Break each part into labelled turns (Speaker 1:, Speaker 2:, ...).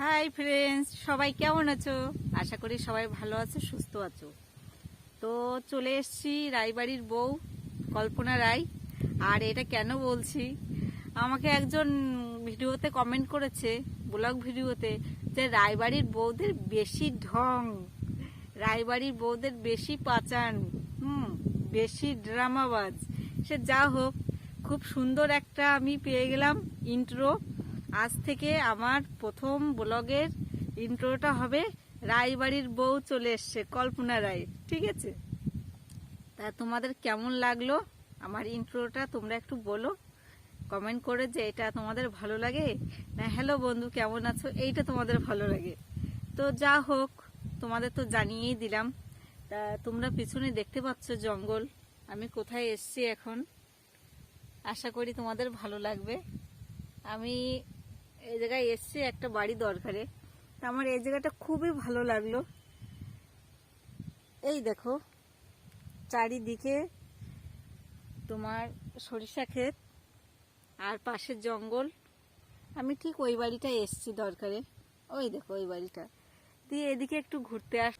Speaker 1: Hi friends সবাই কেমন আছো? আশা করি সবাই ভালো আছো, সুস্থ আছো। তো চলে এসছি রায়বাড়ির বউ, কল্পনা রায়। আর এটা কেন বলছি? আমাকে একজন ভিডিওতে কমেন্ট করেছে ব্লগ ভিডিওতে, যে রায়বাড়ির বউদের বেশি ঢং, রায়বাড়ির বউদের বেশি পাচান, হুম, বেশি ড্রামাবাজ। সে যা হোক, খুব সুন্দর একটা আমি পেয়ে গেলাম ইন্ট্রো আজ থেকে আমার প্রথম ব্লগের ইন্ট্রোটা হবে রায়বাড়ির বউ চলে এসছে, কল্পনা রায়, ঠিক আছে? তা তোমাদের কেমন লাগল আমার ইন্ট্রোটা? তোমরা একটু বলো কমেন্ট করে যে এটা তোমাদের ভালো লাগে। না হ্যালো বন্ধু, কেমন আছো? এইটা তোমাদের ভালো লাগে। তো যা হোক, তোমাদের তো জানিয়েই দিলাম। তা তোমরা পিছনে দেখতে পাচ্ছ জঙ্গল। আমি কোথায় এসছি এখন? আশা করি তোমাদের ভালো লাগবে। আমি এই জায়গায় এসছি একটা বাড়ি দরকারে। তা আমার এই জায়গাটা খুবই ভালো লাগল। এই দেখো, চারিদিকে তোমার সরিষা ক্ষেত আর পাশের জঙ্গল। আমি ঠিক ওই বাড়িটা এসছি দরকারে। ওই দেখো, ওই বাড়িটা। দিয়ে এদিকে একটু ঘুরতে আস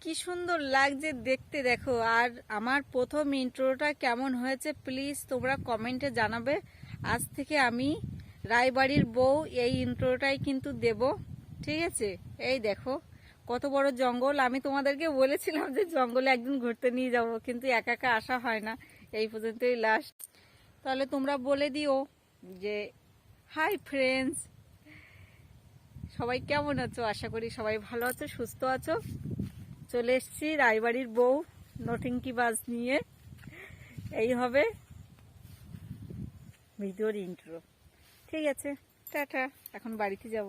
Speaker 1: কি সুন্দর লাগছে দেখতে দেখো। আর আমার প্রথম ইন্ট্রোটা কেমন হয়েছে প্লিজ তোমরা কমেন্টে জানাবে। আজ থেকে আমি রায়বাড়ির বউ এই ইন্ট্রোটাই কিন্তু দেব, ঠিক আছে? এই দেখো, কত বড় জঙ্গল। আমি তোমাদেরকে বলেছিলাম যে জঙ্গলে একদিন ঘুরতে নিয়ে যাব, কিন্তু একা একা আসা হয় না। এই পর্যন্তই লাস্ট তাহলে তোমরা বলে দিও যে হাই ফ্রেন্ডস সবাই কেমন আছো? আশা করি সবাই ভালো আছো, সুস্থ আছো। চলে এসছি রায়বাড়ির বউ নটিংকি বাস নিয়ে। এই হবে ভিডিওর ইন্ট্রো ঠিক আছে টাটা। এখন বাড়িতে যাব।